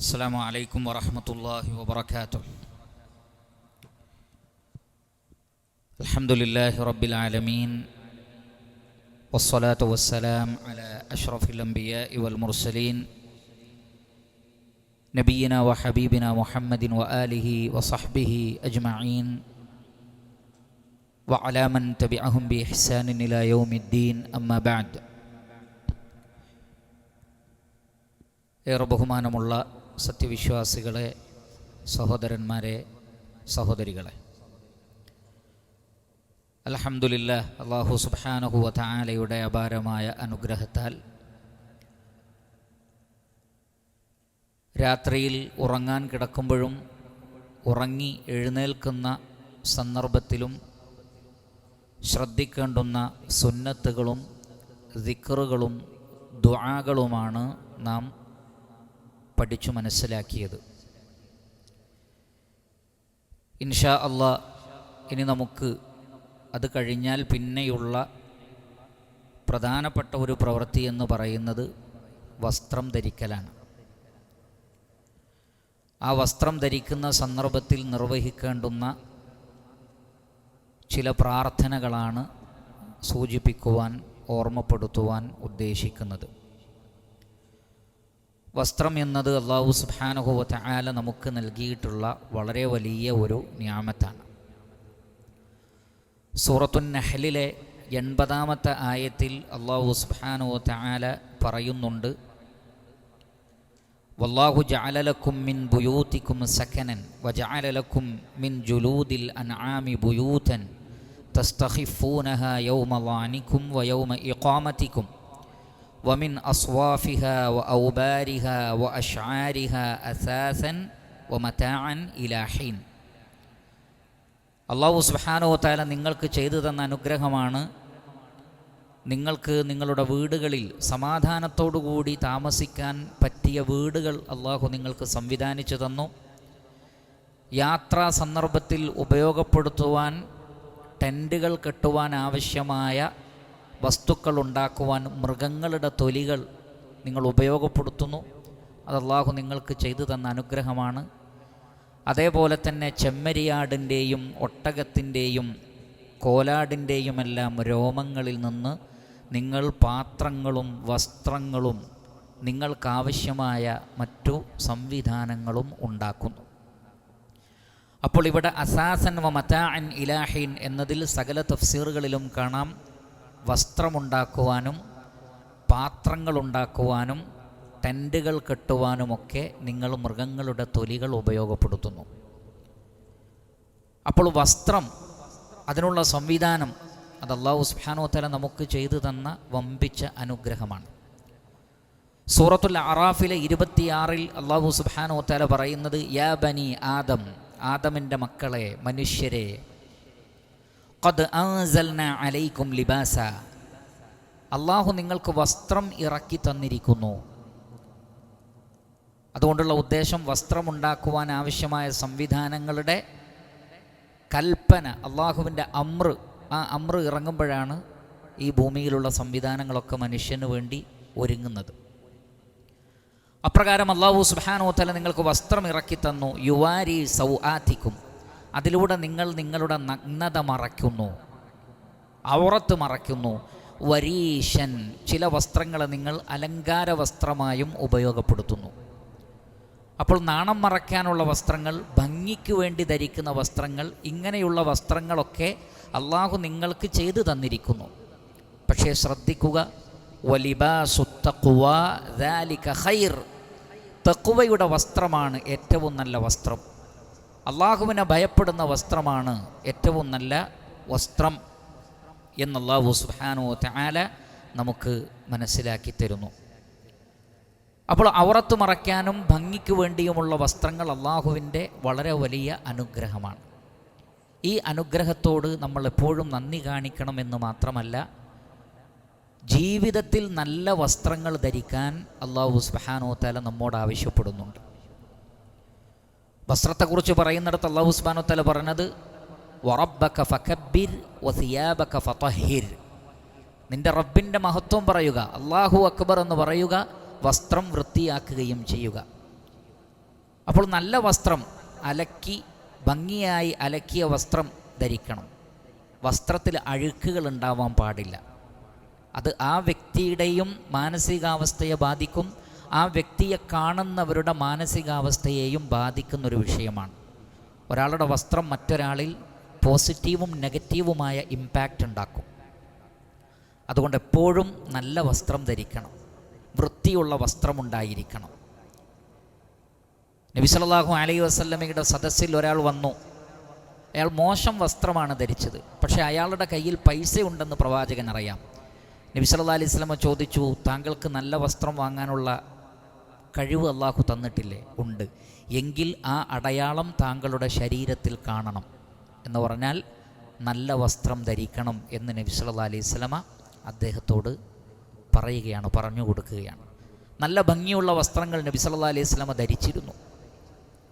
السلام عليكم ورحمة الله وبركاته. الحمد لله رب العالمين والصلاة والسلام على أشرف الأنبياء والمرسلين نبينا وحبيبنا محمد وآله وصحبه أجمعين وعلى من تبعهم بإحسان إلى يوم الدين. أما بعد ربهما نمُ الله സത്യവിശ്വാസികളെ സഹോദരന്മാരെ സഹോദരികളെ. അലഹമുല്ല അള്ളാഹു സുബാനഹുവ താലയുടെ അപാരമായ അനുഗ്രഹത്താൽ രാത്രിയിൽ ഉറങ്ങാൻ കിടക്കുമ്പോഴും ഉറങ്ങി എഴുന്നേൽക്കുന്ന സന്ദർഭത്തിലും ശ്രദ്ധിക്കേണ്ടുന്ന സുന്നത്തുകളും ദിക്കറുകളും ദുആകളുമാണ് നാം പഠിച്ചു മനസ്സിലാക്കിയത്. ഇൻഷാ അള്ളാ ഇനി നമുക്ക് അത് കഴിഞ്ഞാൽ പിന്നെയുള്ള പ്രധാനപ്പെട്ട ഒരു പ്രവൃത്തി എന്ന് പറയുന്നത് വസ്ത്രം ധരിക്കലാണ്. ആ വസ്ത്രം ധരിക്കുന്ന സന്ദർഭത്തിൽ നിർവഹിക്കേണ്ടുന്ന ചില പ്രാർത്ഥനകളാണ് സൂചിപ്പിക്കുവാൻ ഓർമ്മപ്പെടുത്തുവാൻ ഉദ്ദേശിക്കുന്നത്. വസ്ത്രം എന്നത് അള്ളാഹു സുബാനുഹുവത്ത ആല നമുക്ക് നൽകിയിട്ടുള്ള വളരെ വലിയ ഒരു ന്യാമത്താണ്. സൂറത്തുൻ നഹലിലെ എൺപതാമത്തെ ആയത്തിൽ അള്ളാഹു സുബാനുവത്ത ആല പറയുന്നുണ്ട് വല്ലാഹു ജാലലക്കും മിൻ ബുയൂത്തിക്കും സക്കനൻ വജാലലക്കും മിൻ ജുലൂദിൽ അൻആമി ബുയൂതൻ തസ്തഹിഫൂനഹ യൗമ വാനിക്കും വയൗമ ഇഖാമത്തിക്കും ومن أصوافها وأوبارها وأشعارها أثاثا ومتاعا إلى حين അള്ളാഹു സുബാനോ താല നിങ്ങൾക്ക് ചെയ്തു തന്ന അനുഗ്രഹമാണ് നിങ്ങൾക്ക് നിങ്ങളുടെ വീടുകളിൽ സമാധാനത്തോടുകൂടി താമസിക്കാൻ പറ്റിയ വീടുകൾ അള്ളാഹു നിങ്ങൾക്ക് സംവിധാനിച്ചു തന്നു യാത്രാ സന്ദർഭത്തിൽ ഉപയോഗപ്പെടുത്തുവാൻ ടെൻറ്റുകൾ കെട്ടുവാൻ ആവശ്യമായ വസ്തുക്കൾ ഉണ്ടാക്കുവാൻ മൃഗങ്ങളുടെ തൊലികൾ നിങ്ങൾ ഉപയോഗപ്പെടുത്തുന്നു. അത് അള്ളാഹു നിങ്ങൾക്ക് ചെയ്തു തന്ന അനുഗ്രഹമാണ്. അതേപോലെ തന്നെ ചെമ്മരിയാടിന്റെയും ഒട്ടകത്തിന്റെയും കോലാടിന്റെയുമെല്ലാം രോമങ്ങളിൽ നിന്ന് നിങ്ങൾ പാത്രങ്ങളും വസ്ത്രങ്ങളും നിങ്ങൾക്കാവശ്യമായ മറ്റു സംവിധാനങ്ങളും ഉണ്ടാക്കുന്നു. അപ്പോൾ ഇവിടെ അസാസൻ വ മതാഅൻ ഇലാഹിൻ എന്നതിൽ സകല തഫ്സീറുകളിലും കാണാം. വസ്ത്രമുണ്ടാക്കുവാനും പാത്രങ്ങളുണ്ടാക്കുവാനും ടെന്റുകൾ കെട്ടുവാനുമൊക്കെ നിങ്ങൾ മൃഗങ്ങളുടെ തൊലികൾ ഉപയോഗപ്പെടുത്തുന്നു. അപ്പോൾ വസ്ത്രം അതിനുള്ള സംവിധാനം അത് അള്ളാഹു സുബാനോത്തല നമുക്ക് ചെയ്തു തന്ന വമ്പിച്ച അനുഗ്രഹമാണ്. സൂറത്തുൽ അറാഫിലെ ഇരുപത്തിയാറിൽ അള്ളാഹു സുബാനോത്തല പറയുന്നത് യാ ബനി ആദം ആദമിന്റെ മക്കളെ മനുഷ്യരെ അലൈക്കും ലിബാസ. അള്ളാഹു നിങ്ങൾക്ക് വസ്ത്രം ഇറക്കി തന്നിരിക്കുന്നു. അതുകൊണ്ടുള്ള ഉദ്ദേശം വസ്ത്രമുണ്ടാക്കുവാൻ ആവശ്യമായ സംവിധാനങ്ങളുടെ കൽപ്പന അള്ളാഹുവിന്റെ അമ്ര ആ അമ്ര ഇറങ്ങുമ്പോഴാണ് ഈ ഭൂമിയിലുള്ള സംവിധാനങ്ങളൊക്കെ മനുഷ്യന് വേണ്ടി ഒരുങ്ങുന്നത്. അപ്രകാരം അള്ളാഹു സുബാനോത്തല നിങ്ങൾക്ക് വസ്ത്രം ഇറക്കി തന്നു. യുവാരി സൗ ആത്തിക്കും അതിലൂടെ നിങ്ങൾ നിങ്ങളുടെ നഗ്നത മറയ്ക്കുന്നു. ഔറത്ത് മറയ്ക്കുന്നു. വരീശൻ ചില വസ്ത്രങ്ങൾ നിങ്ങൾ അലങ്കാര വസ്ത്രമായും ഉപയോഗപ്പെടുത്തുന്നു. അപ്പോൾ നാണം മറയ്ക്കാനുള്ള വസ്ത്രങ്ങൾ ഭംഗിക്ക് വേണ്ടി ധരിക്കുന്ന വസ്ത്രങ്ങൾ ഇങ്ങനെയുള്ള വസ്ത്രങ്ങളൊക്കെ അള്ളാഹു നിങ്ങൾക്ക് ചെയ്തു തന്നിരിക്കുന്നു. പക്ഷേ ശ്രദ്ധിക്കുക ഖൈർ. തക്കുവയുടെ വസ്ത്രമാണ് ഏറ്റവും നല്ല വസ്ത്രം. അള്ളാഹുവിനെ ഭയപ്പെടുന്ന വസ്ത്രമാണ് ഏറ്റവും നല്ല വസ്ത്രം എന്നല്ലാഹു സുഹാനോ താല നമുക്ക് മനസ്സിലാക്കി തരുന്നു. അപ്പോൾ അവറത്ത് മറയ്ക്കാനും ഭംഗിക്ക് വേണ്ടിയുമുള്ള വസ്ത്രങ്ങൾ അള്ളാഹുവിന്റെ വളരെ വലിയ അനുഗ്രഹമാണ്. ഈ അനുഗ്രഹത്തോട് നമ്മൾ എപ്പോഴും നന്ദി കാണിക്കണമെന്ന് മാത്രമല്ല ജീവിതത്തിൽ നല്ല വസ്ത്രങ്ങൾ ധരിക്കാൻ അള്ളാഹു സുബാനോ താല നമ്മോട് ആവശ്യപ്പെടുന്നുണ്ട്. വസ്ത്രത്തെക്കുറിച്ച് പറയുന്നിടത്ത് അള്ളാഹു സുബാനോ തല പറഞ്ഞത് വറബക്ക ഫക്കബിർ വസിയാബക്ക ഫതഹിർ. നിന്റെ റബ്ബിന്റെ മഹത്വം പറയുക അള്ളാഹു അക്ബർ എന്ന് പറയുക വസ്ത്രം വൃത്തിയാക്കുകയും ചെയ്യുക. അപ്പോൾ നല്ല വസ്ത്രം അലക്കി ഭംഗിയായി അലക്കിയ വസ്ത്രം ധരിക്കണം. വസ്ത്രത്തിൽ അഴുക്കുകൾ ഉണ്ടാവാൻ പാടില്ല. അത് ആ വ്യക്തിയുടെയും മാനസികാവസ്ഥയെ ബാധിക്കും ആ വ്യക്തിയെ കാണുന്നവരുടെ മാനസികാവസ്ഥയെയും ബാധിക്കുന്നൊരു വിഷയമാണ്. ഒരാളുടെ വസ്ത്രം മറ്റൊരാളിൽ പോസിറ്റീവും നെഗറ്റീവുമായ ഇമ്പാക്റ്റ് ഉണ്ടാക്കും. അതുകൊണ്ട് എപ്പോഴും നല്ല വസ്ത്രം ധരിക്കണം. വൃത്തിയുള്ള വസ്ത്രമുണ്ടായിരിക്കണം നബി സല്ലല്ലാഹു അലൈഹി വസല്ലമയുടെ സദസ്സിൽ ഒരാൾ വന്നു. അയാൾ മോശം വസ്ത്രമാണ് ധരിച്ചത്. പക്ഷേ അയാളുടെ കയ്യിൽ പൈസ ഉണ്ടെന്ന് പ്രവാചകൻ അറിയാം നബി സല്ലല്ലാഹു അലൈഹി സ്വലമ ചോദിച്ചു താങ്കൾക്ക് നല്ല വസ്ത്രം വാങ്ങാനുള്ള കഴിവ് അള്ളാഹു തന്നിട്ടില്ലേ? ഉണ്ട്. എങ്കിൽ ആ അടയാളം താങ്കളുടെ ശരീരത്തിൽ കാണണം എന്ന് പറഞ്ഞാൽ നല്ല വസ്ത്രം ധരിക്കണം എന്ന് നബി സല്ലാ അലൈഹി സ്വലമ അദ്ദേഹത്തോട് പറയുകയാണ് പറഞ്ഞു കൊടുക്കുകയാണ്. നല്ല ഭംഗിയുള്ള വസ്ത്രങ്ങൾ നബി സല്ലാ അലൈഹി സ്വലമ ധരിച്ചിരുന്നു.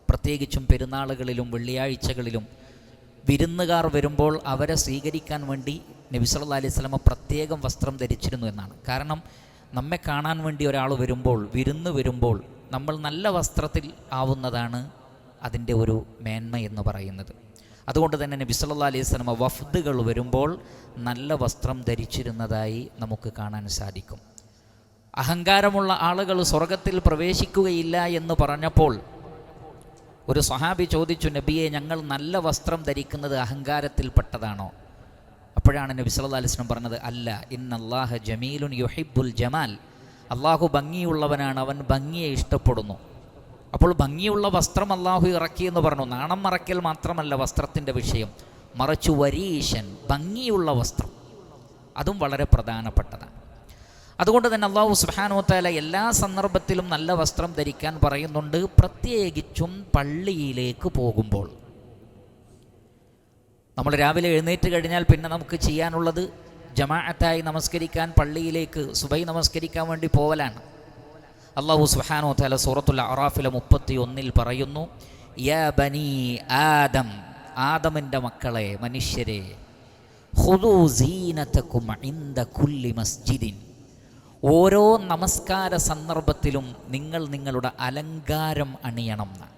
പ്രത്യേകിച്ചും പെരുന്നാളുകളിലും വെള്ളിയാഴ്ചകളിലും വിരുന്നുകാർ വരുമ്പോൾ അവരെ സ്വീകരിക്കാൻ വേണ്ടി നബി അലൈഹി സ്വലമ പ്രത്യേകം വസ്ത്രം ധരിച്ചിരുന്നു എന്നാണ്. കാരണം നമ്മെ കാണാൻ വേണ്ടി ഒരാൾ വരുമ്പോൾ വിരുന്ന് വരുമ്പോൾ നമ്മൾ നല്ല വസ്ത്രത്തിൽ ആവുന്നതാണ് അതിന്റെ ഒരു മേന്മ എന്ന് പറയുന്നത്. അതുകൊണ്ട് തന്നെ നബി സല്ലല്ലാഹു അലൈഹി സ്വലമ വഫ്ദുകൾ വരുമ്പോൾ നല്ല വസ്ത്രം ധരിച്ചിരുന്നതായി നമുക്ക് കാണാൻ സാധിക്കും. അഹങ്കാരമുള്ള ആളുകൾ സ്വർഗത്തിൽ പ്രവേശിക്കുകയില്ല എന്ന് പറഞ്ഞപ്പോൾ ഒരു സഹാബി ചോദിച്ചു നബിയെ ഞങ്ങൾ നല്ല വസ്ത്രം ധരിക്കുന്നത് അഹങ്കാരത്തിൽപ്പെട്ടതാണോ? അപ്പോഴാണ് നബി സല്ലല്ലാഹു അലൈഹി വസല്ലം പറഞ്ഞത് അല്ല ഇന്നല്ലാഹ ജമീലുൻ യുഹിബുൽ ജമാൽ. അള്ളാഹു ഭംഗിയുള്ളവനാണ് അവൻ ഭംഗിയെ ഇഷ്ടപ്പെടുന്നു. അപ്പോൾ ഭംഗിയുള്ള വസ്ത്രം അള്ളാഹു ഇറക്കി എന്ന് പറഞ്ഞു. നാണം മറക്കൽ മാത്രമല്ല വസ്ത്രത്തിന്റെ വിഷയം. മറച്ചു വരീശൻ ഭംഗിയുള്ള വസ്ത്രം. അതും വളരെ പ്രധാനപ്പെട്ടതാണ്. അതുകൊണ്ട് തന്നെ അള്ളാഹു സുബാനോത്താല എല്ലാ സന്ദർഭത്തിലും നല്ല വസ്ത്രം ധരിക്കാൻ പറയുന്നുണ്ട്. പ്രത്യേകിച്ചും പള്ളിയിലേക്ക് പോകുമ്പോൾ. നമ്മൾ രാവിലെ എഴുന്നേറ്റ് കഴിഞ്ഞാൽ പിന്നെ നമുക്ക് ചെയ്യാനുള്ളത് ജമാഅത്തായി നമസ്കരിക്കാൻ പള്ളിയിലേക്ക് സുബൈ നമസ്കരിക്കാൻ വേണ്ടി പോവലാണ്. അള്ളാഹു സുഹാനോ തല സൂറത്തുൽ അറാഫിലെ മുപ്പത്തി ഒന്നിൽ പറയുന്നു യാ ബനി ആദം ആദമിന്റെ മക്കളെ മനുഷ്യരെ കുല്ലി മസ്ജിദിൻ. ഓരോ നമസ്കാര സന്ദർഭത്തിലും നിങ്ങൾ നിങ്ങളുടെ അലങ്കാരം അണിയണം എന്ന്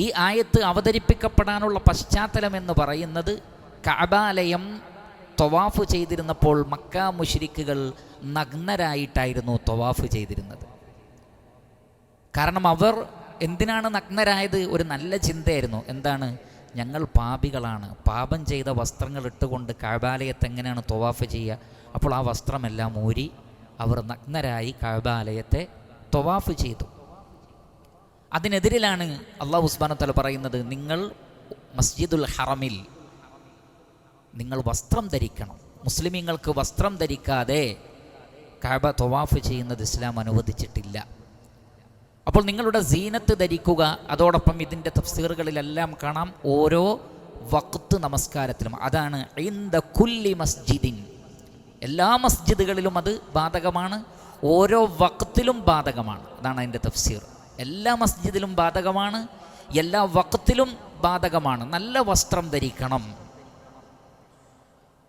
ഈ ആയത്ത് അവതരിപ്പിക്കപ്പെടാനുള്ള പശ്ചാത്തലം എന്ന് പറയുന്നത് കഅബാലയം തൊവാഫ് ചെയ്തിരുന്നപ്പോൾ മക്ക മുഷിരിക്കുകൾ നഗ്നരായിട്ടായിരുന്നു തൊവാഫ് ചെയ്തിരുന്നത്. കാരണം അവർ എന്തിനാണ് നഗ്നരായത്? ഒരു നല്ല ചിന്തയായിരുന്നു. എന്താണ്? ഞങ്ങൾ പാപികളാണ്. പാപം ചെയ്ത വസ്ത്രങ്ങൾ ഇട്ടുകൊണ്ട് കഴബാലയത്ത് എങ്ങനെയാണ് തൊവാഫ് ചെയ്യുക? അപ്പോൾ ആ വസ്ത്രമെല്ലാം ഊരി അവർ നഗ്നരായി കഴബാലയത്തെ തൊവാഫ് ചെയ്തു. അതിനെതിരിലാണ് അള്ളാഹു ഉസ്മാനത്തല പറയുന്നത് നിങ്ങൾ മസ്ജിദുൽ ഹറമിൽ നിങ്ങൾ വസ്ത്രം ധരിക്കണം. മുസ്ലിമീങ്ങൾക്ക് വസ്ത്രം ധരിക്കാതെ കാബ തൊവാഫ് ചെയ്യുന്നത് ഇസ്ലാം അനുവദിച്ചിട്ടില്ല. അപ്പോൾ നിങ്ങളുടെ സീനത്ത് ധരിക്കുക അതോടൊപ്പം ഇതിന്റെ തഫ്സീറുകളിലെല്ലാം കാണാം ഓരോ വക്ത് നമസ്കാരത്തിലും. അതാണ് ഇന്ദ കുല്ലി മസ്ജിദിൻ. എല്ലാ മസ്ജിദുകളിലും അത് ബാധകമാണ് ഓരോ വക്തിലും ബാധകമാണ്. അതാണ് അതിന്റെ തഫ്സീർ. എല്ലാ മസ്ജിദിലും ബാധകമാണ് എല്ലാ വക്കത്തിലും ബാധകമാണ്. നല്ല വസ്ത്രം ധരിക്കണം.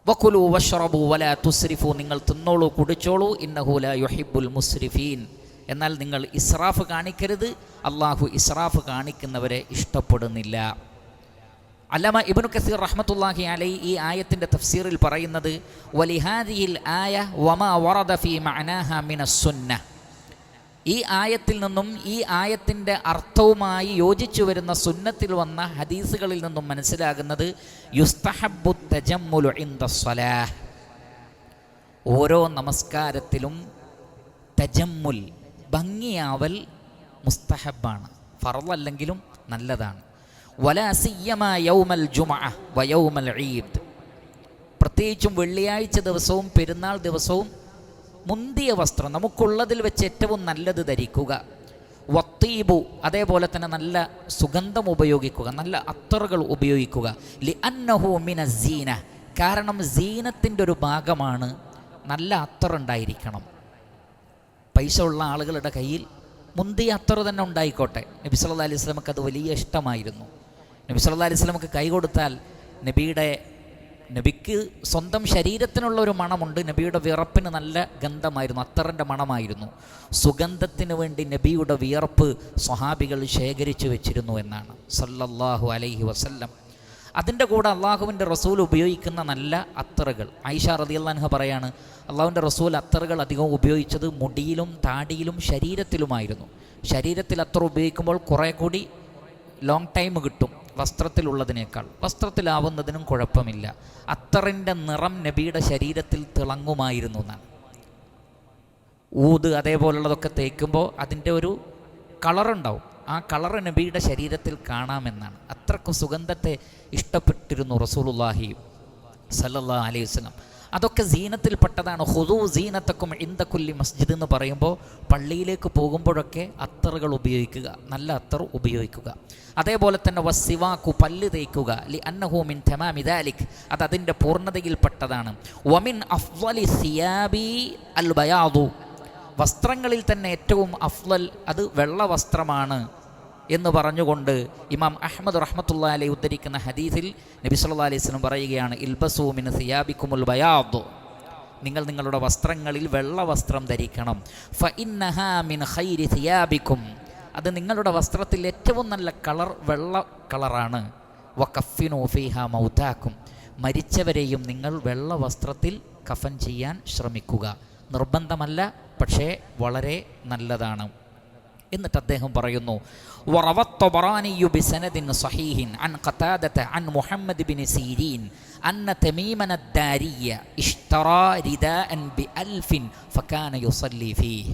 വക്കുലു വഷറബു വല തുസ്രിഫു നിങ്ങൾ തിന്നോളൂ കുടിച്ചോളൂ. ഇന്നഹുല യുഹിബുൽ മുസ്രിഫീൻ. എന്നാൽ നിങ്ങൾ ഇസ്രാഫ് കാണിക്കരുത്. അള്ളാഹു ഇസ്രാഫ് കാണിക്കുന്നവരെ ഇഷ്ടപ്പെടുന്നില്ല. അല്ലമ ഇബ്നു കസീർ റഹ്മത്തുല്ലാഹി അലൈ ഈ ആയത്തിന്റെ തഫ്സീറിൽ പറയുന്നത് വലിഹാദിയിൽ ആയ വമ വറദ ഫി മഅനാഹ മിനസ് ഈ ആയത്തിൽ നിന്നും ഈ ആയത്തിന്റെ അർത്ഥവുമായി യോജിച്ചു വരുന്ന സുന്നത്തിൽ വന്ന ഹദീസുകളിൽ നിന്നും മനസ്സിലാകുന്നത് യുസ്തഹബു തജമ്മുലു ഇന്ദ സ്വലാഹ്. ഓരോ നമസ്കാരത്തിലും തജമ്മുൽ ഭംഗിയാവൽ മുസ്തഹബാണ് ഫറലല്ലെങ്കിലും നല്ലതാണ്. വലാസിയമ യൗമൽ പ്രത്യേകിച്ചും വെള്ളിയാഴ്ച ദിവസവും പെരുന്നാൾ ദിവസവും മുന്തിയ വസ്ത്രം നമുക്കുള്ളതിൽ വെച്ച് ഏറ്റവും നല്ലത് ധരിക്കുക. വത്തീബു അതേപോലെ തന്നെ നല്ല സുഗന്ധം ഉപയോഗിക്കുക നല്ല അത്തറുകൾ ഉപയോഗിക്കുക. ലി അന്നഹു മിന സീന കാരണം സീനത്തിന്റെ ഒരു ഭാഗമാണ് നല്ല അത്തറുണ്ടായിരിക്കണം. പൈസ ഉള്ള ആളുകളുടെ കയ്യിൽ മുന്തിയ അത്തറ് തന്നെ ഉണ്ടായിക്കോട്ടെ. നബി സല്ലല്ലാഹു അലൈഹി വസല്ലമക്ക് അത് വലിയ ഇഷ്ടമായിരുന്നു. നബി സല്ലല്ലാഹു അലൈഹി വസല്ലമക്ക് കൈ കൊടുത്താൽ നബിയുടെ നബിക്ക് സ്വന്തം ശരീരത്തിനുള്ള ഒരു മണമുണ്ട്. നബിയുടെ വിയർപ്പിന് നല്ല ഗന്ധമായിരുന്നു. അത്തറിന്റെ മണമായിരുന്നു. സുഗന്ധത്തിന് വേണ്ടി നബിയുടെ വിയർപ്പ് സ്വഹാബികൾ ശേഖരിച്ചു വെച്ചിരുന്നു എന്നാണ്. സല്ലല്ലാഹു അലൈഹി വസല്ലം. അതിന്റെ കൂടെ അള്ളാഹുവിന്റെ റസൂൽ ഉപയോഗിക്കുന്ന നല്ല അത്തറുകൾ. ഐഷ റതിയല്ലാൻഹ പറയാണ് അള്ളാഹുവിന്റെ റസൂൽ അത്തറുകൾ അധികം ഉപയോഗിച്ചത് മുടിയിലും താടിയിലും ശരീരത്തിലുമായിരുന്നു. ശരീരത്തിൽ അത്തർ ഉപയോഗിക്കുമ്പോൾ കുറേ കൂടി ലോങ് ടൈം കിട്ടും. വസ്ത്രത്തിലുള്ളതിനേക്കാൾ. വസ്ത്രത്തിലാവുന്നതിനും കുഴപ്പമില്ല. അത്തറിന്റെ നിറം നബിയുടെ ശരീരത്തിൽ തിളങ്ങുമായിരുന്നു എന്നാണ് ഊത് അതേപോലുള്ളതൊക്കെ തേക്കുമ്പോൾ അതിന്റെ ഒരു കളറുണ്ടാവും. ആ കളർ നബിയുടെ ശരീരത്തിൽ കാണാമെന്നാണ്. അത്രക്കും സുഗന്ധത്തെ ഇഷ്ടപ്പെട്ടിരുന്നു റസൂലുല്ലാഹി സല്ലല്ലാ അലൈഹി വസല്ലം. അതൊക്കെ സീനത്തിൽപ്പെട്ടതാണ്. ഹുദു സീനത്തക്കും ഇന്ദക്കുല്ലി മസ്ജിദ് എന്ന് പറയുമ്പോൾ പള്ളിയിലേക്ക് പോകുമ്പോഴൊക്കെ അത്തറുകൾ ഉപയോഗിക്കുക നല്ല അത്തർ ഉപയോഗിക്കുക. അതേപോലെ തന്നെ വസ്സിവാക്കു പല്ല് തേക്കുക ലി അന്നഹൂമിൻ തെമാമിദാലിക് അത് അതിന്റെ പൂർണതയിൽപ്പെട്ടതാണ്. വമിൻ അഫ്വലി സിയാബി അൽ ബയാദു. വസ്ത്രങ്ങളിൽ തന്നെ ഏറ്റവും അഫ്ലൽ അത് വെള്ള വസ്ത്രമാണ്. എന്ന് പറഞ്ഞുകൊണ്ട് ഇമാം അഹമ്മദ് റഹ്മത്തുള്ള അലൈ ഉദ്ധരിക്കുന്ന ഹദീസിൽ നബി സല്ലാ അലൈഹി സ്വലം പറയുകയാണ് ഇൽബസൂമിൻ സിയാബിക്കുമുൽ ബയാദ്. നിങ്ങൾ നിങ്ങളുടെ വസ്ത്രങ്ങളിൽ വെള്ള വസ്ത്രം ധരിക്കണം. ഫ ഇന്നഹാമിൻ മിൻ ഖൈരി സിയാബിക്കും. അത് നിങ്ങളുടെ വസ്ത്രത്തിൽ ഏറ്റവും നല്ല കളർ വെള്ള കളറാണ്. വക്കഫിനു ഫീഹ മൗതാക്കും മരിച്ചവരെയും നിങ്ങൾ വെള്ള വസ്ത്രത്തിൽ കഫൻ ചെയ്യാൻ ശ്രമിക്കുക. നിർബന്ധമല്ല പക്ഷേ വളരെ നല്ലതാണ്. എന്നിട്ട് അദ്ദേഹം പറയുന്നു وروى الطبراني بسند صحيح عن قتادة عن محمد بن سيرين أن تميما الداري اشترى رداء بألف فكان يصلي فيه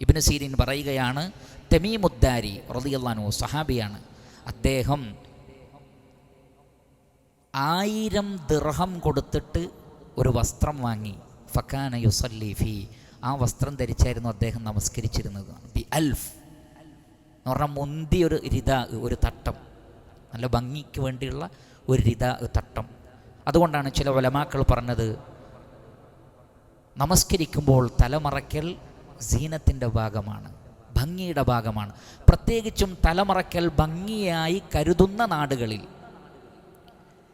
ഇബിന് സീരീൻ പറയുകയാണ് തെമീമുദ്ദാരി റളിയല്ലാഹു സഹാബിയാണ് അദ്ദേഹം ആയിരം ദിർഹം കൊടുത്തിട്ട് ഒരു വസ്ത്രം വാങ്ങി ഫക്കാന യുസല്ലി ഫി ആ വസ്ത്രം ധരിച്ചായിരുന്നു അദ്ദേഹം നമസ്കരിച്ചിരുന്നത്. ബി അൽഫ് എന്ന് പറഞ്ഞാൽ മുന്തിയ ഒരു രിത ഒരു തട്ടം. നല്ല ഭംഗിക്ക് വേണ്ടിയുള്ള ഒരു രിത തട്ടം. അതുകൊണ്ടാണ് ചില വലമാക്കൾ പറഞ്ഞത് നമസ്കരിക്കുമ്പോൾ തലമറയ്ക്കൽ സീനത്തിന്റെ ഭാഗമാണ് ഭംഗിയുടെ ഭാഗമാണ്. പ്രത്യേകിച്ചും തലമറയ്ക്കൽ ഭംഗിയായി കരുതുന്ന നാടുകളിൽ.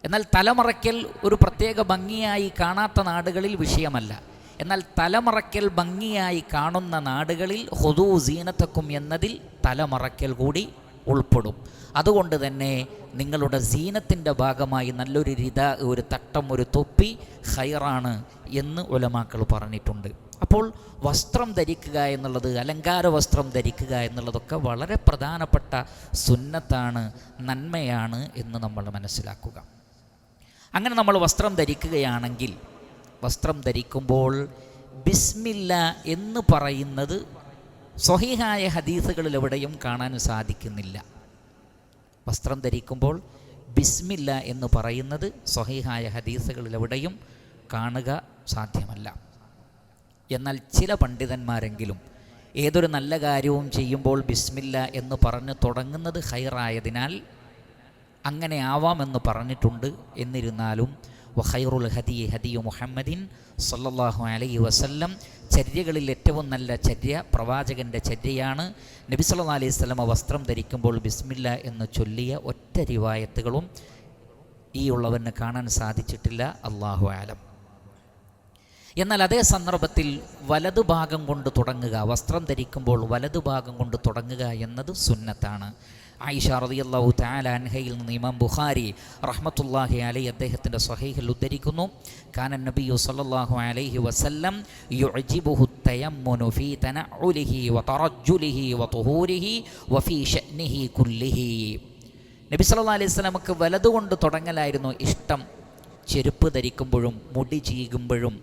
എന്നാൽ തലമറയ്ക്കൽ ഒരു പ്രത്യേക ഭംഗിയായി കാണാത്ത നാടുകളിൽ വിഷയമല്ല. എന്നാൽ തലമറയ്ക്കൽ ഭംഗിയായി കാണുന്ന നാടുകളിൽ ഹുദു സീനത്തക്കും എന്നതിൽ തലമറയ്ക്കൽ കൂടി ഉൾപ്പെടും. അതുകൊണ്ട് തന്നെ നിങ്ങളുടെ സീനത്തിന്റെ ഭാഗമായി നല്ലൊരു രിത ഒരു തട്ടം ഒരു തൊപ്പി ഹൈറാണ് എന്ന് ഉലമാക്കൾ പറഞ്ഞിട്ടുണ്ട്. അപ്പോൾ വസ്ത്രം ധരിക്കുക എന്നുള്ളത് അലങ്കാര വസ്ത്രം ധരിക്കുക എന്നുള്ളതൊക്കെ വളരെ പ്രധാനപ്പെട്ട സുന്നത്താണ് നന്മയാണ് എന്ന് നമ്മൾ മനസ്സിലാക്കുക. അങ്ങനെ നമ്മൾ വസ്ത്രം ധരിക്കുകയാണെങ്കിൽ വസ്ത്രം ധരിക്കുമ്പോൾ ബിസ്മില്ല എന്ന് പറയുന്നത് സ്വഹീഹായ ഹദീസുകളിൽ എവിടെയും കാണാൻ സാധിക്കുന്നില്ല. വസ്ത്രം ധരിക്കുമ്പോൾ ബിസ്മില്ല എന്ന് പറയുന്നത് സ്വഹീഹായ ഹദീസുകളിൽ എവിടെയും കാണുക സാധ്യമല്ല. എന്നാൽ ചില പണ്ഡിതന്മാരെങ്കിലും ഏതൊരു നല്ല കാര്യവും ചെയ്യുമ്പോൾ ബിസ്മില്ല എന്ന് പറഞ്ഞ് തുടങ്ങുന്നത് ഹൈറായതിനാൽ അങ്ങനെ ആവാമെന്ന് പറഞ്ഞിട്ടുണ്ട് എന്നിരുന്നാലും വഖൈറുൽ ഹദി ഹദിയു മുഹമ്മദിൻ സല്ലല്ലാഹു അലൈഹി വസല്ലം. ചര്യകളിൽ ഏറ്റവും നല്ല ചര്യ പ്രവാചകന്റെ ചര്യയാണ്. നബി സല്ലല്ലാഹു അലൈഹി സ്വലമ വസ്ത്രം ധരിക്കുമ്പോൾ ബിസ്മില്ല എന്ന് ചൊല്ലിയ ഒറ്റ റിവായത്തുകളും ഈ ഉള്ളവന് കാണാൻ സാധിച്ചിട്ടില്ല. അള്ളാഹു ആലം എന്നാൽ അതേ സന്ദർഭത്തിൽ വലതുഭാഗം കൊണ്ട് തുടങ്ങുക വസ്ത്രം ധരിക്കുമ്പോൾ വലതുഭാഗം കൊണ്ട് തുടങ്ങുക എന്നത് സുന്നത്താണ്. ആയിഷ റളിയല്ലാഹു തആല അൻഹയിൽ നിന്ന് ഇമാം ബുഖാരി റഹ്മത്തുള്ളാഹി അലൈഹി അദ്ദേഹത്തിന്റെ സ്വഹീഹിൽ ഉദ്ധരിക്കുന്നു. കാന നബിയു സല്ലല്ലാഹു അലൈഹി വസല്ലം യുഅജിബുഹു തയമ്മുനു ഫീ തനഉലിഹി വതറജ്ജുലിഹി വതുഹൂരിഹി വഫീ ശഅനിഹി കുല്ലിഹി. നബി സല്ലല്ലാഹു അലൈഹി വസല്ലമക്ക് വലതുകൊണ്ട് തുടങ്ങലായിരുന്നു ഇഷ്ടം. ചെരുപ്പ് ധരിക്കുമ്പോഴും മുടി ചീകുമ്പോഴും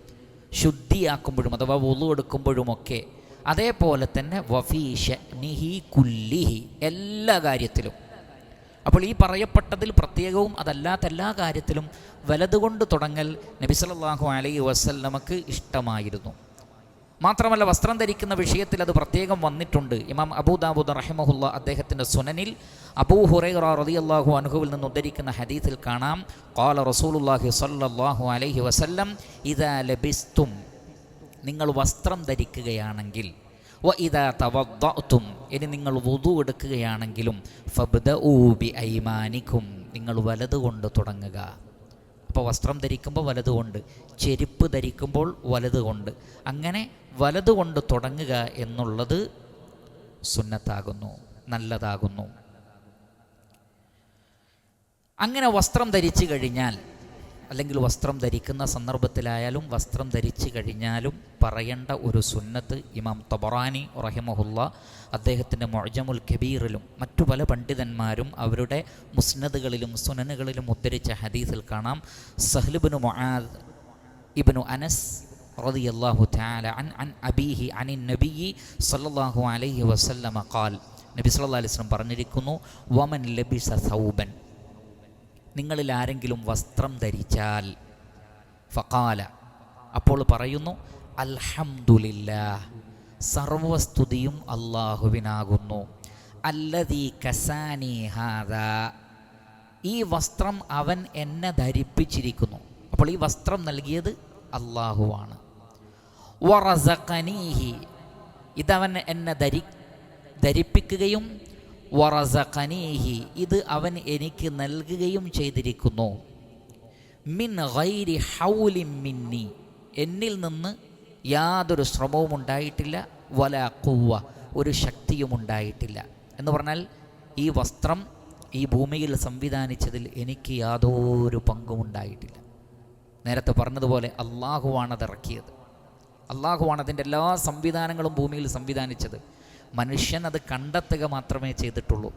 ശുദ്ധിയാക്കുമ്പോഴും അഥവാ വുളു എടുക്കുമ്പോഴുമൊക്കെ അതേപോലെ തന്നെ വഫീഷ നിഹി കുല്ലിഹി എല്ലാ കാര്യത്തിലും. അപ്പോൾ ഈ പറയപ്പെട്ടതിൽ പ്രത്യേകവും അതല്ലാത്ത എല്ലാ കാര്യത്തിലും വലതുകൊണ്ട് തുടങ്ങൽ നബി സല്ലല്ലാഹു അലൈഹി വസല്ലമക്ക് ഇഷ്ടമായിരുന്നു. മാത്രമല്ല വസ്ത്രം ധരിക്കുന്ന വിഷയത്തിൽ അത് പ്രത്യേകം വന്നിട്ടുണ്ട്. ഇമാം അബൂദാബുദ് റഹിമഹുല്ല അദ്ദേഹത്തിന്റെ സുനനിൽ അബൂ ഹുറൈറ റളിയല്ലാഹു അനുഹുവിൽ നിന്ന് ഉദ്ധരിക്കുന്ന ഹദീസിൽ കാണാം. ഖാല റസൂലുള്ളാഹി സ്വല്ലല്ലാഹു അലൈഹി വസല്ലം ഇതാ ലബിസ്തും നിങ്ങൾ വസ്ത്രം ധരിക്കുകയാണെങ്കിൽ വ ഇതാ തവദ്ദഅ്തും ഇനി നിങ്ങൾ വുദു എടുക്കുകയാണെങ്കിലും ഫബ്ദ ഊബി ഐമാനിക്കും നിങ്ങൾ വലതുകൊണ്ട് തുടങ്ങുക. അപ്പോൾ വസ്ത്രം ധരിക്കുമ്പോൾ വലതുകൊണ്ട് ചെരുപ്പ് ധരിക്കുമ്പോൾ വലതുകൊണ്ട് അങ്ങനെ വലതുകൊണ്ട് തുടങ്ങുക എന്നുള്ളത് സുന്നത്താകുന്നു നല്ലതാകുന്നു. അങ്ങനെ വസ്ത്രം ധരിച്ചു കഴിഞ്ഞാൽ അല്ലെങ്കിൽ വസ്ത്രം ധരിക്കുന്ന സന്ദർഭത്തിലായാലും വസ്ത്രം ധരിച്ചു കഴിഞ്ഞാലും പറയേണ്ട ഒരു സുന്നത്ത് ഇമാം തബറാനി റഹിമഹുല്ല അദ്ദേഹത്തിന്റെ മൊഴജമുൽ കബീറിലും മറ്റു പല പണ്ഡിതന്മാരും അവരുടെ മുസ്നദുകളിലും സുനനുകളിലും ഉദ്ധരിച്ച ഹദീസിൽ കാണാം. സഹ്ലുബിനു മൊഹാദ് ഇബിനു അനസ് റളിയല്ലാഹു തആല അൻ അൻ അബീഹി അനിൻ നബിയി സല്ലാഹു അലൈഹി വസല്ലമ കാൽ നബി സല്ലാ അലിസ്ലം പറഞ്ഞിരിക്കുന്നു വമൻ ലബിസ സൗബൻ. നിങ്ങളിൽ ആരെങ്കിലും വസ്ത്രം ധരിച്ചാൽ ഫക്കാല അപ്പോൾ പറയുന്നു അൽഹംദുലില്ലാ സർവസ്തുതിയും അള്ളാഹുവിനാകുന്നു. അല്ലതീ കസാനി ഈ വസ്ത്രം അവൻ എന്നെ ധരിപ്പിച്ചിരിക്കുന്നു. അപ്പോൾ ഈ വസ്ത്രം നൽകിയത് അള്ളാഹുവാണ്. ഇതവൻ എന്നെ ധരി ധരിപ്പിക്കുകയും വറസഖനീഹി ഇത് അവൻ എനിക്ക് നൽകുകയും ചെയ്തിരിക്കുന്നു. മിൻ ഗൈരി ഹൗലി മിന്നി എന്നിൽ നിന്ന് യാതൊരു ശ്രമവും ഉണ്ടായിട്ടില്ല വല കൂവ ഒരു ശക്തിയും ഉണ്ടായിട്ടില്ല. എന്ന് പറഞ്ഞാൽ ഈ വസ്ത്രം ഈ ഭൂമിയിൽ സംവിധാനിച്ചതിൽ എനിക്ക് യാതൊരു പങ്കും ഉണ്ടായിട്ടില്ല. നേരത്തെ പറഞ്ഞതുപോലെ അള്ളാഹുവാണ് അത് ഇറക്കിയത്. അള്ളാഹുവാണ് അതിന്റെ എല്ലാ സംവിധാനങ്ങളും ഭൂമിയിൽ സംവിധാനിച്ചത്. മനുഷ്യൻ അത് കണ്ടെത്തുക മാത്രമേ ചെയ്തിട്ടുള്ളൂ.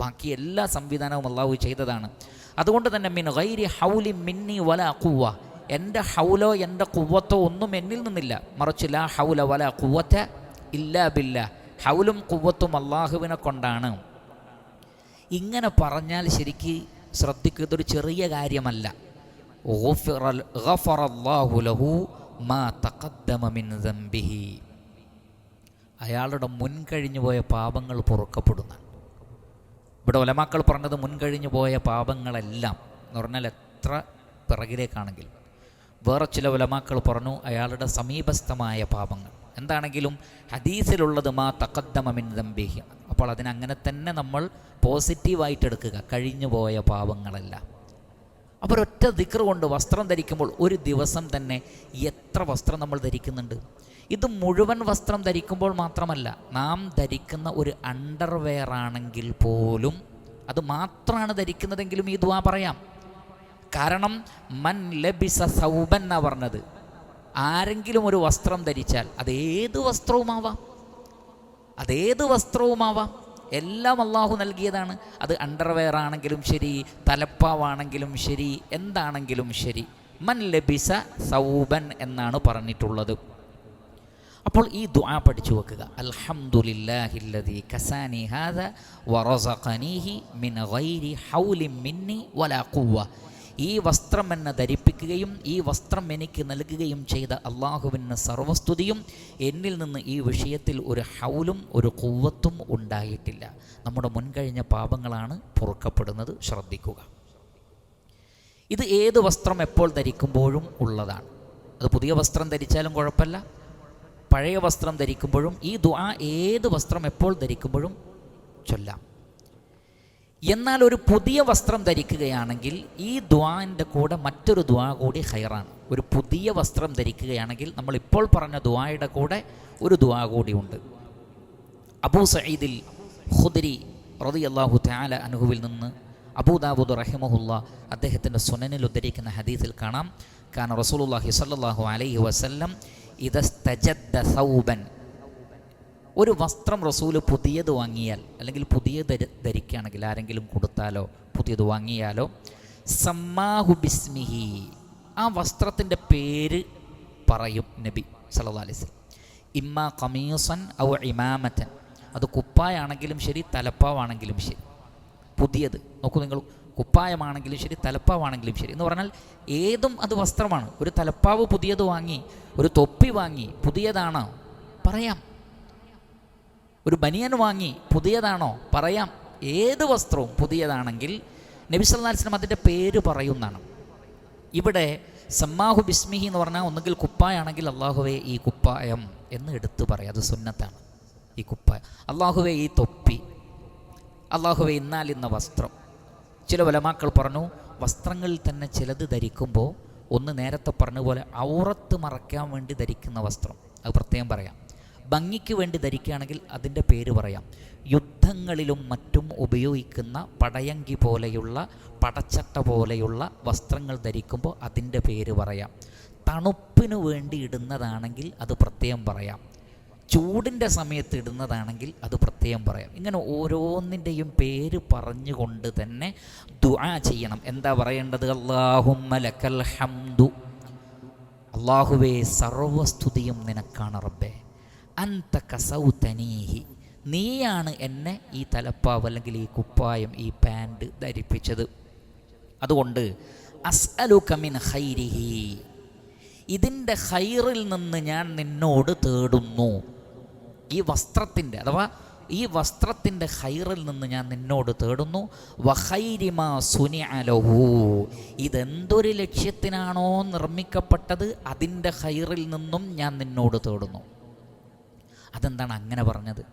ബാക്കി എല്ലാ സംവിധാനവും അള്ളാഹു ചെയ്തതാണ്. അതുകൊണ്ട് തന്നെ മിൻ ഗൈരി ഹൗലി മിന്നി വല കുവ്വ എന്റെ ഹൗലോ എന്റെ കുവ്വത്തോ ഒന്നും എന്നിൽ നിന്നില്ല. മറിച്ച് ലാ ഹൗല വല കുവ്വത്ത ഇല്ലാ ബില്ല. ഹൗലും കുവ്വത്തും അള്ളാഹുവിനെ കൊണ്ടാണ്. ഇങ്ങനെ പറഞ്ഞാൽ ശരിക്ക് ശ്രദ്ധിക്കുക ഇതൊരു ചെറിയ കാര്യമല്ല. ഗഫറ ഗഫറല്ലാഹു ലഹു മാ തഖദ്ദമ മിൻ ദംബിഹി. അയാളുടെ മുൻകഴിഞ്ഞു പോയ പാപങ്ങൾ പൊറുക്കപ്പെടുന്നു. ഇവിടെ ഒലമാക്കൾ പറഞ്ഞത് മുൻകഴിഞ്ഞു പോയ പാപങ്ങളെല്ലാം എന്ന് പറഞ്ഞാൽ എത്ര പിറകിലേക്കാണെങ്കിലും. വേറെ ചില ഒലമാക്കൾ പറഞ്ഞു അയാളുടെ സമീപസ്ഥമായ പാപങ്ങൾ. എന്താണെങ്കിലും ഹദീസിലുള്ളത് മാ തക്കദ്ദമിൻ ദംബിഹ്യം അപ്പോൾ അതിനങ്ങനെ തന്നെ നമ്മൾ പോസിറ്റീവായിട്ട് എടുക്കുക കഴിഞ്ഞു പോയ പാപങ്ങളെല്ലാം. അപ്പോൾ ഒറ്റ ദിക്ർ കൊണ്ട് വസ്ത്രം ധരിക്കുമ്പോൾ ഒരു ദിവസം തന്നെ എത്ര വസ്ത്രം നമ്മൾ ധരിക്കുന്നുണ്ട്? ഇത് മുഴുവൻ വസ്ത്രം ധരിക്കുമ്പോൾ മാത്രമല്ല നാം ധരിക്കുന്ന ഒരു അണ്ടർവെയർ ആണെങ്കിൽ പോലും അത് മാത്രമാണ് ധരിക്കുന്നതെങ്കിലും ഈ ദുവാ പറയാം. കാരണം മൻ ലബിസ സൗബൻ എന്നാ പറഞ്ഞത്. ആരെങ്കിലും ഒരു വസ്ത്രം ധരിച്ചാൽ അതേത് വസ്ത്രവുമാവാം? അതേത് വസ്ത്രവുമാവാം? എല്ലാം അള്ളാഹു നൽകിയതാണ്. അത് അണ്ടർവെയർ ആണെങ്കിലും ശരി തലപ്പാവാണെങ്കിലും ശരി എന്താണെങ്കിലും ശരി. മൻ ലബിസ സൗബൻ എന്നാണ് പറഞ്ഞിട്ടുള്ളത്. അപ്പോൾ ഈ ദുആ പഠിച്ചു വെക്കുക. അൽഹംദുലില്ലാഹില്ലദീ കസാനി മിൻ ഗൈരി ഹൗലി മിന്നി വലാ ഖുവ്വ. ഈ വസ്ത്രം എന്നെ ധരിപ്പിക്കുകയും ഈ വസ്ത്രം എനിക്ക് നൽകുകയും ചെയ്ത അള്ളാഹുവിന് സർവസ്തുതിയും എന്നിൽ നിന്ന് ഈ വിഷയത്തിൽ ഒരു ഹൗലും ഒരു കൂവത്തും ഉണ്ടായിട്ടില്ല. നമ്മുടെ മുൻകഴിഞ്ഞ പാപങ്ങളാണ് പൊറുക്കപ്പെടുന്നത്. ശ്രദ്ധിക്കുക. ഇത് ഏത് വസ്ത്രം എപ്പോൾ ധരിക്കുമ്പോഴും ഉള്ളതാണ്. അത് പുതിയ വസ്ത്രം ധരിച്ചാലും കുഴപ്പമില്ല. പഴയ വസ്ത്രം ധരിക്കുമ്പോഴും ഈ ദുആ ഏത് വസ്ത്രം എപ്പോൾ ധരിക്കുമ്പോഴും ചൊല്ലാം. എന്നാൽ ഒരു പുതിയ വസ്ത്രം ധരിക്കുകയാണെങ്കിൽ ഈ ദ്വാന്റെ കൂടെ മറ്റൊരു ദ്വാ കൂടി ഹൈറാണ്. ഒരു പുതിയ വസ്ത്രം ധരിക്കുകയാണെങ്കിൽ നമ്മൾ ഇപ്പോൾ പറഞ്ഞ ദ്വായുടെ കൂടെ ഒരു ദ്വാ ഉണ്ട്. അബൂ സയ്യിദിൽ ഖുദരി റതി അള്ളാഹു താല അനുഹുവിൽ നിന്ന് അബൂദാബുദ് റഹിമഹുല്ല അദ്ദേഹത്തിന്റെ സുനനിൽ ഉദ്ധരിക്കുന്ന ഹദീസിൽ കാണാം. കാരണം റസൂലുള്ളാഹി സ്വല്ലല്ലാഹു അലൈഹി വസല്ലം ഇതസ്തജദ്ദ സൗബൻ ഒരു വസ്ത്രം റസൂൽ പുതിയത് വാങ്ങിയാൽ അല്ലെങ്കിൽ പുതിയ ധരി ധരിക്കുകയാണെങ്കിൽ ആരെങ്കിലും കൊടുത്താലോ പുതിയത് വാങ്ങിയാലോ സമ്മാഹു ബിസ്മിഹി ആ വസ്ത്രത്തിന്റെ പേര് പറയും നബി സല്ലല്ലാഹു അലൈഹി വസല്ലം. ഇമ്മ കമീസൻ ഔ ഇമാമറ്റൻ അത് കുപ്പായാണെങ്കിലും ശരി തലപ്പാവാണെങ്കിലും ശരി. പുതിയത് നോക്കൂ നിങ്ങൾ കുപ്പായമാണെങ്കിലും ശരി തലപ്പാവാണെങ്കിലും ശരി എന്ന് പറഞ്ഞാൽ ഏതും അത് വസ്ത്രമാണ്. ഒരു തലപ്പാവ് പുതിയത് വാങ്ങി ഒരു തൊപ്പി വാങ്ങി പുതിയതാണ്? പറയാം. ഒരു ബനിയൻ വാങ്ങി പുതിയതാണോ? പറയാം. ഏത് വസ്ത്രവും പുതിയതാണെങ്കിൽ നബി വസല്ലം അതിന്റെ പേര് പറയുന്നതാണ്. ഇവിടെ സമ്മാഹു ബിസ്മിഹി എന്ന് പറഞ്ഞാൽ ഒന്നുകിൽ കുപ്പായാണെങ്കിൽ അള്ളാഹുവേ ഈ കുപ്പായം എന്ന് എടുത്തു പറയാം. അത് സുന്നത്താണ്. ഈ കുപ്പായം. അള്ളാഹുവേ ഈ തൊപ്പി. അള്ളാഹുവെ ഇന്നാൽ ഇന്ന വസ്ത്രം. ചില വലമാക്കൾ പറഞ്ഞു വസ്ത്രങ്ങളിൽ തന്നെ ചിലത് ധരിക്കുമ്പോൾ ഒന്ന് നേരത്തെ പറഞ്ഞ പോലെ ഔറത്ത് മറയ്ക്കാൻ വേണ്ടി ധരിക്കുന്ന വസ്ത്രം. അത് പ്രത്യേകം പറയാം. ഭംഗിക്ക് വേണ്ടി ധരിക്കുകയാണെങ്കിൽ അതിന്റെ പേര് പറയാം. യുദ്ധങ്ങളിലും മറ്റും ഉപയോഗിക്കുന്ന പടയങ്കി പോലെയുള്ള പടച്ചട്ട പോലെയുള്ള വസ്ത്രങ്ങൾ ധരിക്കുമ്പോൾ അതിന്റെ പേര് പറയാം. തണുപ്പിനു വേണ്ടി ഇടുന്നതാണെങ്കിൽ അത് പ്രത്യേകം പറയാം. ചൂടിന്റെ സമയത്ത് ഇടുന്നതാണെങ്കിൽ അത് പ്രത്യേകം പറയാം. ഇങ്ങനെ ഓരോന്നിന്റെയും പേര് പറഞ്ഞുകൊണ്ട് തന്നെ ദുആ ചെയ്യണം. എന്താ പറയേണ്ടത്? അള്ളാഹുമ്മ ലക്കൽ ഹംദു. അള്ളാഹുവേ സർവസ്തുതിയും നിനക്കാണ് റബ്ബേ. അന്ത കസൗതനീഹി. നീയാണ് എന്നെ ഈ തലപ്പാവ് അല്ലെങ്കിൽ ഈ കുപ്പായം ഈ പാന്റ് ധരിപ്പിച്ചത്. അതുകൊണ്ട് അസ്അലുകമിൻ ഹൈരിഹി ഇതിന്റെ ഹൈറിൽ നിന്ന് ഞാൻ നിന്നോട് തേടുന്നു. ഈ വസ്ത്രത്തിന്റെ അഥവാ ഈ വസ്ത്രത്തിന്റെ ഹൈറിൽ നിന്ന് ഞാൻ നിന്നോട് തേടുന്നു. വഹൈരിമ സുനി അലഹു ഇതെന്തൊരു ലക്ഷ്യത്തിനാണോ നിർമ്മിക്കപ്പെട്ടത്? അതിന്റെ ഹൈറിൽ നിന്നും ഞാൻ നിന്നോട് തേടുന്നു. അതെന്താണ് അങ്ങനെ പറഞ്ഞത്?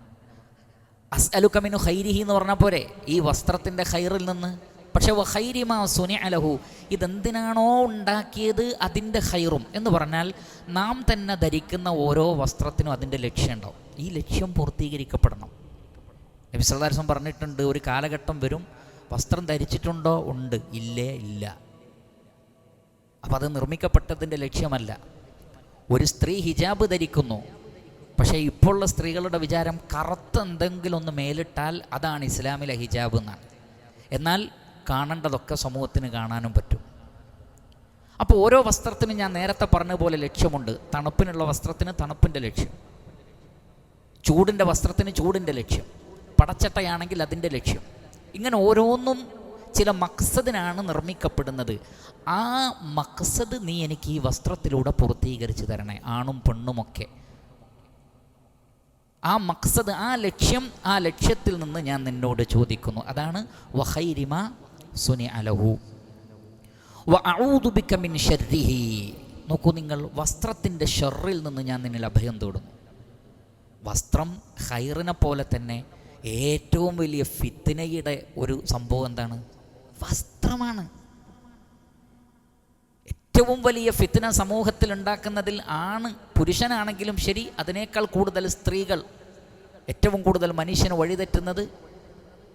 അസ് അലുക്കമിനു ഹൈരിഹി എന്ന് പറഞ്ഞ പോരെ ഈ വസ്ത്രത്തിന്റെ ഹൈറിൽ നിന്ന്. പക്ഷെ ഹൈരിമാ സുനി അലഹു ഇതെന്തിനാണോ ഉണ്ടാക്കിയത് അതിന്റെ ഹൈറും എന്ന് പറഞ്ഞാൽ നാം തന്നെ ധരിക്കുന്ന ഓരോ വസ്ത്രത്തിനും അതിന്റെ ലക്ഷ്യം ഉണ്ടാവും. ഈ ലക്ഷ്യം പൂർത്തീകരിക്കപ്പെടണം. നബി സല്ലാസം പറഞ്ഞിട്ടുണ്ട് ഒരു കാലഘട്ടം വരും വസ്ത്രം ധരിച്ചിട്ടുണ്ടോ? ഉണ്ട്. ഇല്ലേ? ഇല്ല. അപ്പം അത് നിർമ്മിക്കപ്പെട്ടതിന്റെ ലക്ഷ്യമല്ല. ഒരു സ്ത്രീ ഹിജാബ് ധരിക്കുന്നു പക്ഷേ ഇപ്പോഴുള്ള സ്ത്രീകളുടെ വിചാരം കറുത്ത എന്തെങ്കിലും ഒന്ന് മേലിട്ടാൽ അതാണ് ഇസ്ലാമിലെ ഹിജാബ് എന്നാണ്. എന്നാൽ കാണേണ്ടതൊക്കെ സമൂഹത്തിന് കാണാനും പറ്റും. അപ്പോൾ ഓരോ വസ്ത്രത്തിനും ഞാൻ നേരത്തെ പറഞ്ഞ പോലെ ലക്ഷ്യമുണ്ട്. തണുപ്പിനുള്ള വസ്ത്രത്തിന് തണുപ്പിന്റെ ലക്ഷ്യം. ചൂടിന്റെ വസ്ത്രത്തിന് ചൂടിന്റെ ലക്ഷ്യം. പടച്ചട്ടയാണെങ്കിൽ അതിന്റെ ലക്ഷ്യം. ഇങ്ങനെ ഓരോന്നും ചില മക്സദിനാണ് നിർമ്മിക്കപ്പെടുന്നത്. ആ മക്സദ് നീ എനിക്ക് ഈ വസ്ത്രത്തിലൂടെ പൂർത്തീകരിച്ച് തരണേ. ആണും പെണ്ണുമൊക്കെ. ആ മക്സദ് ആ ലക്ഷ്യം ആ ലക്ഷ്യത്തിൽ നിന്ന് ഞാൻ നിന്നോട് ചോദിക്കുന്നു. അതാണ് വഹൈരിമ സുനി അലഹു മിൻ ഷർരിഹി നോക്കൂ നിങ്ങൾ വസ്ത്രത്തിന്റെ ഷെറിൽ നിന്ന് ഞാൻ നിന്നിൽ അഭയം തേടുന്നു. വസ്ത്രം ഹൈറിനെ പോലെ തന്നെ ഏറ്റവും വലിയ ഫിത്തിനയുടെ ഒരു സംഭവം എന്താണ്? വസ്ത്രമാണ്. ഏറ്റവും വലിയ ഫിത്തിന സമൂഹത്തിൽ ഉണ്ടാക്കുന്നതിൽ ആണ് പുരുഷനാണെങ്കിലും ശരി അതിനേക്കാൾ കൂടുതൽ സ്ത്രീകൾ. ഏറ്റവും കൂടുതൽ മനുഷ്യന് വഴിതെറ്റുന്നത്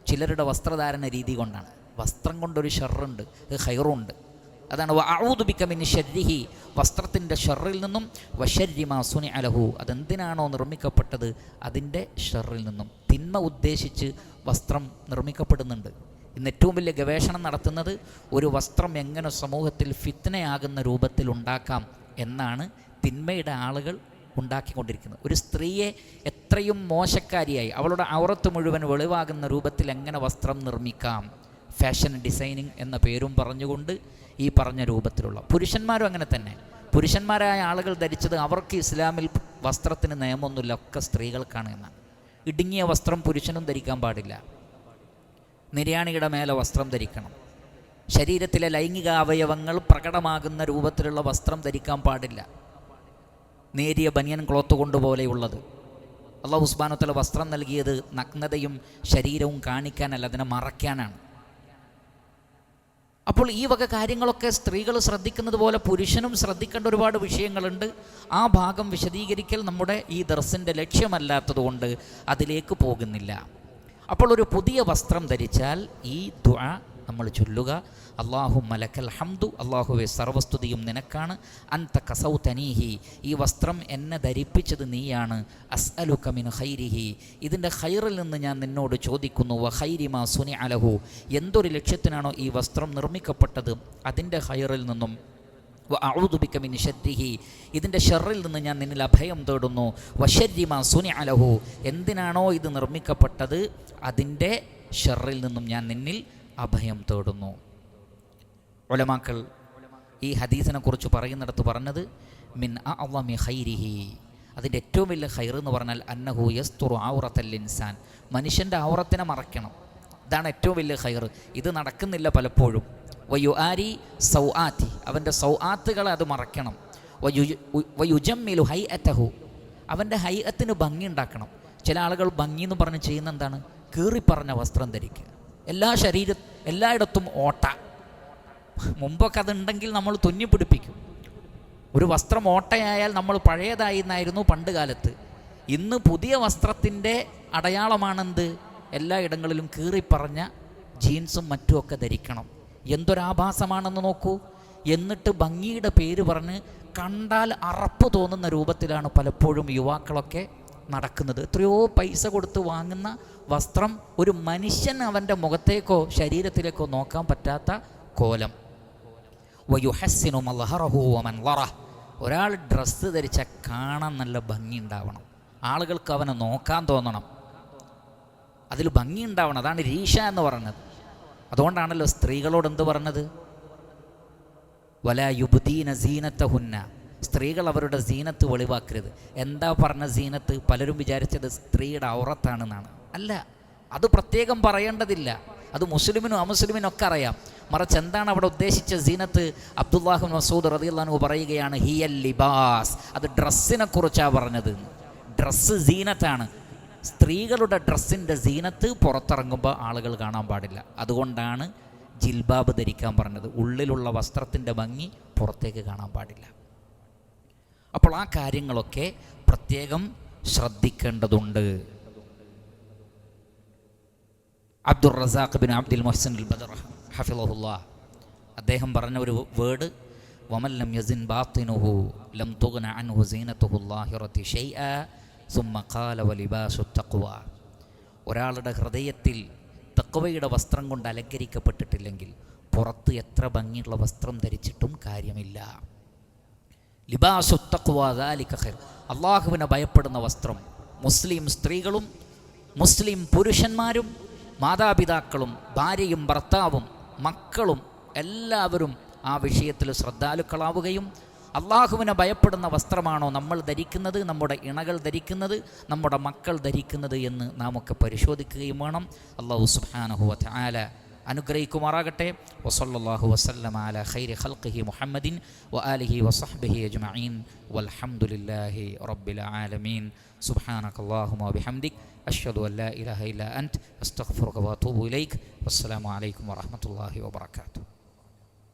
ചിലരുടെ വസ്ത്രധാരണ രീതി കൊണ്ടാണ്. വസ്ത്രം കൊണ്ടൊരു ഷെറുണ്ട് ഹൈറുണ്ട് അതാണ് ഔദുബിക്കമിന് ഷർരിഹി വസ്ത്രത്തിന്റെ ഷെറിൽ നിന്നും വഷരിമാ സുനി അലഹു അതെന്തിനാണോ നിർമ്മിക്കപ്പെട്ടത്? അതിന്റെ ഷെറിൽ നിന്നും. തിന്മ ഉദ്ദേശിച്ച് വസ്ത്രം നിർമ്മിക്കപ്പെടുന്നുണ്ട്. ഇന്ന് ഏറ്റവും വലിയ ഗവേഷണം നടത്തുന്നത് ഒരു വസ്ത്രം എങ്ങനെ സമൂഹത്തിൽ ഫിത്നയാകുന്ന രൂപത്തിൽ ഉണ്ടാക്കാം എന്നാണ് തിന്മയുടെ ആളുകൾ ഉണ്ടാക്കിക്കൊണ്ടിരിക്കുന്നത്. ഒരു സ്ത്രീയെ എത്രയും മോശക്കാരിയായി അവളുടെ ഔറത്ത് മുഴുവൻ വെളിവാകുന്ന രൂപത്തിൽ എങ്ങനെ വസ്ത്രം നിർമ്മിക്കാം? ഫാഷൻ ഡിസൈനിങ് എന്ന പേരും പറഞ്ഞുകൊണ്ട് ഈ പറഞ്ഞ രൂപത്തിലുള്ള. പുരുഷന്മാരും അങ്ങനെ തന്നെ. പുരുഷന്മാരായ ആളുകൾ ധരിച്ചത് അവർക്ക് ഇസ്ലാമിൽ വസ്ത്രത്തിന് നിയമമൊന്നുമില്ല ഒക്കെ സ്ത്രീകൾക്കാണ് എന്നാണ്. ഇടുങ്ങിയ വസ്ത്രം പുരുഷനും ധരിക്കാൻ പാടില്ല. നിര്യാണിയുടെ മേലെ വസ്ത്രം ധരിക്കണം. ശരീരത്തിലെ ലൈംഗിക അവയവങ്ങൾ പ്രകടമാകുന്ന രൂപത്തിലുള്ള വസ്ത്രം ധരിക്കാൻ പാടില്ല. നേരിയ ബനിയൻ ക്ലോത്ത് കൊണ്ടുപോലെയുള്ളത്. അള്ളാഹു ഉസ്മാനത്തിൽ വസ്ത്രം നൽകിയത് നഗ്നതയും ശരീരവും കാണിക്കാനല്ല അതിനെ മറയ്ക്കാനാണ്. അപ്പോൾ ഈ വക കാര്യങ്ങളൊക്കെ സ്ത്രീകൾ ശ്രദ്ധിക്കുന്നത് പോലെ പുരുഷനും ശ്രദ്ധിക്കേണ്ട ഒരുപാട് വിഷയങ്ങളുണ്ട്. ആ ഭാഗം വിശദീകരിക്കൽ നമ്മുടെ ഈ ദർസിന്റെ ലക്ഷ്യമല്ലാത്തതുകൊണ്ട് അതിലേക്ക് പോകുന്നില്ല. അപ്പോൾ ഒരു പുതിയ വസ്ത്രം ധരിച്ചാൽ ഈ ദുആ നമ്മൾ ചൊല്ലുക അള്ളാഹു മലക്കൽ ഹംദു അള്ളാഹുവെ സർവസ്തുതിയും നിനക്കാണ് അന്ത കസൗ തനീഹി ഈ വസ്ത്രം എന്നെ ധരിപ്പിച്ചത് നീയാണ് അസ്അലു കമിൻ ഹൈരിഹി ഇതിന്റെ ഹൈറിൽ നിന്ന് ഞാൻ നിന്നോട് ചോദിക്കുന്നു വ ഹൈരിമാ സുനി അലഹു എന്തൊരു ലക്ഷ്യത്തിനാണോ ഈ വസ്ത്രം നിർമ്മിക്കപ്പെട്ടത്? അതിന്റെ ഹൈറിൽ നിന്നും ഷദ്രിഹി ഇതിന്റെ ഷെറിൽ നിന്ന് ഞാൻ നിന്നിൽ അഭയം തേടുന്നു. വശരിമ സുനി അലഹു എന്തിനാണോ ഇത് നിർമ്മിക്കപ്പെട്ടത്? അതിന്റെ ഷെറിൽ നിന്നും ഞാൻ നിന്നിൽ അഭയം തേടുന്നു. ഒലമാക്കൾ ഈ ഹദീസിനെ കുറിച്ച് പറയുന്നിടത്ത് പറഞ്ഞത് മിൻ അവമി ഹൈരിഹി അതിന്റെ ഏറ്റവും വലിയ ഹൈർ എന്ന് പറഞ്ഞാൽ അന്നഹു യസ്തുറു ആവുറത്തൽ ഇൻസാൻ. മനുഷ്യന്റെ ആവുറത്തിനെ മറയ്ക്കണം. ഇതാണ് ഏറ്റവും വലിയ ഹൈർ ഇത് നടക്കുന്നില്ല പലപ്പോഴും. വയു ആരി സൗആാത്തി. അവന്റെ സൗആാത്തുകളെ അത് അത് വയു വയുജമ്മിലു ഹൈ അറ്റഹു അവന്റെ ഹൈ അത്തിന് ഭംഗി ഉണ്ടാക്കണം. ചില ആളുകൾ ഭംഗി എന്ന് പറഞ്ഞ് ചെയ്യുന്ന എന്താണ്? കീറിപ്പറഞ്ഞ വസ്ത്രം ധരിക്കുക. എല്ലാ ശരീര എല്ലായിടത്തും ഓട്ട. മുമ്പൊക്കെ അതുണ്ടെങ്കിൽ നമ്മൾ തുന്നി പിടിപ്പിക്കും. ഒരു വസ്ത്രം ഓട്ടയായാൽ നമ്മൾ പഴയതായി എന്നായിരുന്നു പണ്ട് കാലത്ത്. ഇന്ന് പുതിയ വസ്ത്രത്തിന്റെ അടയാളമാണെന്ത്? എല്ലാ ഇടങ്ങളിലും കീറിപ്പറഞ്ഞ ജീൻസും മറ്റുമൊക്കെ ധരിക്കണം. എന്തൊരാഭാസമാണെന്ന് നോക്കൂ. എന്നിട്ട് ഭംഗിയുടെ പേര് പറഞ്ഞ് കണ്ടാൽ അറപ്പ് തോന്നുന്ന രൂപത്തിലാണ് പലപ്പോഴും യുവാക്കളൊക്കെ നടക്കുന്നത്. എത്രയോ പൈസ കൊടുത്ത് വാങ്ങുന്ന വസ്ത്രം ഒരു മനുഷ്യൻ അവന്റെ മുഖത്തേക്കോ ശരീരത്തിലേക്കോ നോക്കാൻ പറ്റാത്ത കോലം. വയുഹസ്സിനു മലഹറഹു വമൻ ലറ ഒരാൾ ഡ്രസ്സ് ധരിച്ച കാണാൻ നല്ല ഭംഗി ഉണ്ടാവണം. ആളുകൾക്ക് അവനെ നോക്കാൻ തോന്നണം. അതിൽ ഭംഗി ഉണ്ടാവണം. അതാണ് രീഷ എന്ന് പറഞ്ഞത് അതുകൊണ്ടാണല്ലോ സ്ത്രീകളോട് എന്ത് പറഞ്ഞത്? വല യുബുദീന സീനത്തഹുന്ന. സ്ത്രീകൾ അവരുടെ സീനത്ത് വെളിവാക്കരുത്. എന്താ പറഞ്ഞ സീനത്ത്? പലരും വിചാരിച്ചത് സ്ത്രീയുടെ ഔറത്താണെന്നാണ്. അല്ല അത് പ്രത്യേകം പറയേണ്ടതില്ല. അത് മുസ്ലിമിനും അമുസ്ലിമിനും ഒക്കെ അറിയാം. മറിച്ച് എന്താണ് അവിടെ ഉദ്ദേശിച്ച സീനത്ത്? അബ്ദുല്ലാഹു മസൂദ് റദിയുള്ളാഹു പറയുകയാണ് ഹിയൽ ലിബാസ്. അത് ഡ്രസ്സിനെ കുറിച്ചാണ് പറഞ്ഞത്. ഡ്രസ്സ് സീനത്താണ്. സ്ത്രീകളുടെ ഡ്രസ്സിന്റെ സീനത്ത് പുറത്തിറങ്ങുമ്പോൾ ആളുകൾ കാണാൻ പാടില്ല. അതുകൊണ്ടാണ് ജിൽബാബ് ധരിക്കാൻ പറഞ്ഞത്. ഉള്ളിലുള്ള വസ്ത്രത്തിന്റെ ഭംഗി പുറത്തേക്ക് കാണാൻ പാടില്ല. അപ്പോൾ ആ കാര്യങ്ങളൊക്കെ പ്രത്യേകം ശ്രദ്ധിക്കേണ്ടതുണ്ട്. Abdul Razzaq bin Abdul Mohsen al Badr ഹഫിലഹുല്ല അദ്ദേഹം പറഞ്ഞ ഒരു വേർഡ് വമല്ലം യസിൻ ബാത്തിനുഹു ലം തുഗ്ന അൻഹു സീനത്തുഹു റതി ഷൈഅ സുമ്മ ഖാല വലിബാസു തഖ്വ. ഒരാളുടെ ഹൃദയത്തിൽ തക്കുവയുടെ വസ്ത്രം കൊണ്ട് അലങ്കരിക്കപ്പെട്ടിട്ടില്ലെങ്കിൽ പുറത്ത് എത്ര ഭംഗിയുള്ള വസ്ത്രം ധരിച്ചിട്ടും കാര്യമില്ല. ലിബാസു ഖൈർ. അള്ളാഹുവിനെ ഭയപ്പെടുന്ന വസ്ത്രം മുസ്ലിം സ്ത്രീകളും മുസ്ലിം പുരുഷന്മാരും മാതാപിതാക്കളും ഭാര്യയും ഭർത്താവും മക്കളും എല്ലാവരും ആ വിഷയത്തിൽ ശ്രദ്ധാലുക്കളാവുകയും അള്ളാഹുവിനെ ഭയപ്പെടുന്ന വസ്ത്രമാണോ നമ്മൾ ധരിക്കുന്നത് നമ്മുടെ ഇണകൾ ധരിക്കുന്നത് നമ്മുടെ മക്കൾ ധരിക്കുന്നത് എന്ന് നാം ഒക്കെ പരിശോധിക്കുകയും വേണം. അള്ളാഹു സുബ്ഹാനഹു ആല അനുഗ്രഹിക്കുമാറാകട്ടെ. വസല്ലാഹു വസ്ലം അല ഖൈരി ഖൽഖിഹി മുഹമ്മദിൻ വ ആലിഹി വസഹ്ബിഹി അജ്മീൻ വൽഹംദുലില്ലാഹി റബ്ബിൽ ആലമീൻ. വബിഹംദിക്. അഷ്ഹദു അല്ലാ ഇലാഹ ഇല്ല അൻത്. അസ്തഗ്ഫിറുക വഅതൂബു ഇലൈക്. വസ്സലാമു അലൈക്കും വറഹ്മത്തുള്ളാഹി വബറകാതുഹു